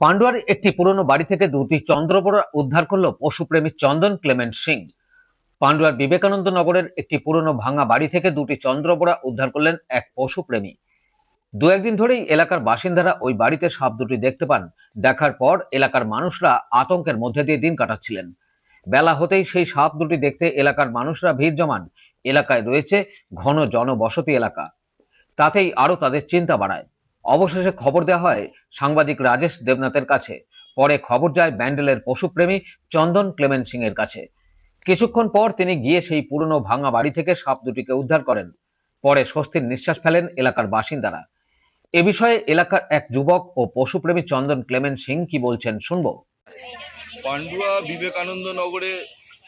পান্ডুয়ার একটি পুরনো বাড়ি থেকে দুটি চন্দ্রবোড়া উদ্ধার করল পশুপ্রেমী চন্দন ক্লেমেন্ট সিং। পান্ডুয়ার বিবেকানন্দ নগরের একটি পুরনো ভাঙা বাড়ি থেকে দুটি চন্দ্রবোড়া উদ্ধার করলেন এক পশুপ্রেমী। দু একদিন ধরেই এলাকার বাসিন্দারা ওই বাড়িতে সাপ দুটি দেখতে পান। দেখার পর এলাকার মানুষরা আতঙ্কের মধ্যে দিয়ে দিন কাটাচ্ছিলেন। বেলা হতেই সেই সাপ দুটি দেখতে এলাকার মানুষরা ভিড় জমান। এলাকায় রয়েছে ঘন জনবসতি এলাকা। তাতেই আরও তাদের চিন্তা বাড়ায়। অবশেষে খবর দেওয়া হয়, সাংবাদিক রাজেশ দেবনাথের কাছে। পরে খবর যায় ব্যান্ডেলের পশুপ্রেমী চন্দন ক্লেমেন সিং এর কাছে। কিছুক্ষণ পর তিনি গিয়ে সেই পুরনো ভাঙা বাড়ি থেকে সাপ দুটিকে উদ্ধার করেন। পরে স্বস্তির নিঃশ্বাস ফেলেন এলাকার বাসিন্দারা। এ বিষয়ে এলাকার এক যুবক ও পশুপ্রেমী চন্দন ক্লেমেন সিং কি বলছেন শুনব। পান্ডুয়া বিবেকানন্দ নগরে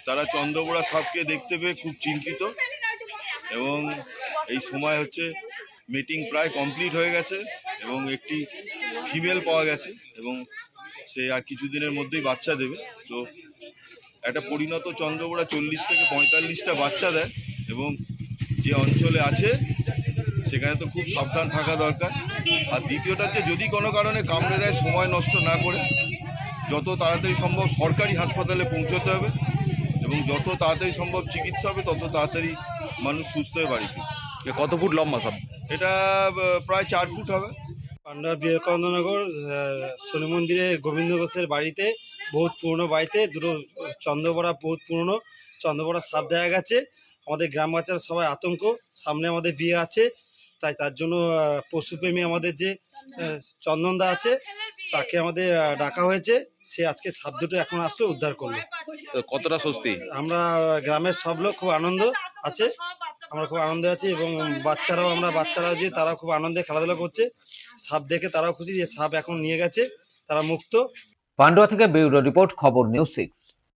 তারা চন্দ্রবোড়া সাপকে দেখতে পেয়ে খুব চিন্তিত এবং এই সময় হচ্ছে মিটিং প্রায় কমপ্লিট হয়ে গেছে। এবং একটি ফিমেল পাওয়া গেছে এবং সে আর কিছুদিনের মধ্যেই বাচ্চা দেবে। তো একটা পরিণত চন্দ্রবোড়া চল্লিশ থেকে পঁয়তাল্লিশটা বাচ্চা দেয় এবং যে অঞ্চলে আছে সেখানে তো খুব সাবধান থাকা দরকার। আর দ্বিতীয়টা হচ্ছে যদি কোনো কারণে কামড়ে দেয় সময় নষ্ট না করে যত তাড়াতাড়ি সম্ভব সরকারি হাসপাতালে পৌঁছতে হবে এবং যত তাড়াতাড়ি সম্ভব চিকিৎসা হবে তত তাড়াতাড়ি মানুষ সুস্থ হয়ে বাড়ি ফিরবে। কত ফুট লম্বা সব? এটা প্রায় চার ফুট হবে। পান্ডা বিবেকানন্দনগর শনি মন্দিরে গোবিন্দ ঘোষের বাড়িতে বহুত পুরনো বাড়িতে দুটো চন্দ্রবড়া বহুত পুরনো চন্দ্রবড়া সাপ দেখা গেছে। আমাদের গ্রাম বাচ্চারা সবাই আতঙ্ক সামনে আমাদের বিয়ে আছে তাই তার জন্য পশুপ্রেমী আমাদের যে চন্দনদা আছে তাকে আমাদের ডাকা হয়েছে। সে আজকে সাপ দুটো এখন আসলো উদ্ধার করল। কতটা স্বস্তি? আমরা গ্রামের সব লোক খুব আনন্দ আছে। আমরা খুব আনন্দে আছি এবং বাচ্চারাও আমরা বাচ্চারাও যে তারা খুব আনন্দে খেলাধুলা করছে। সাপ দেখে তারাও খুশি যে সাপ এখন নিয়ে গেছে, তারা মুক্ত। পান্ডুয়া থেকে ব্যুরো রিপোর্ট, খবর নিউজ সিক্স।